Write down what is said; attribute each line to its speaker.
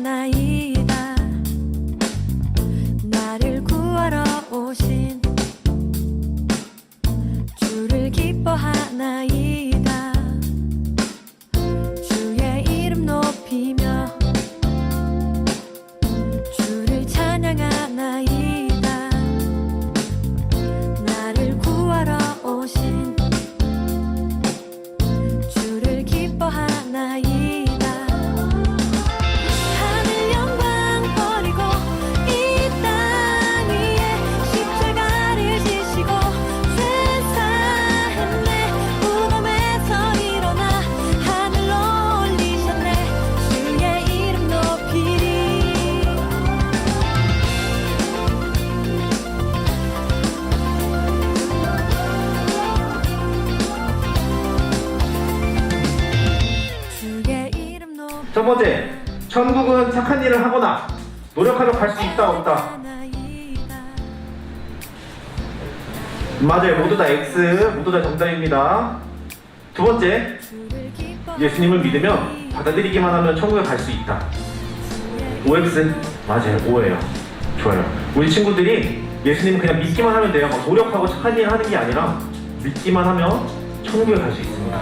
Speaker 1: 기뻐하나이다 나를 구하러 오신 주를 기뻐하나이
Speaker 2: 첫 번째, 천국은 착한 일을 하거나 노력하며 갈 수 있다 없다. 맞아요. 모두 다 X, 모두 다 정답입니다. 두 번째, 예수님을 믿으면 받아들이기만 하면 천국에 갈 수 있다. OX 맞아요. O예요. 좋아요. 우리 친구들이 예수님을 그냥 믿기만 하면 돼요. 막 노력하고 착한 일 하는 게 아니라 믿기만 하면 천국에 갈 수 있습니다.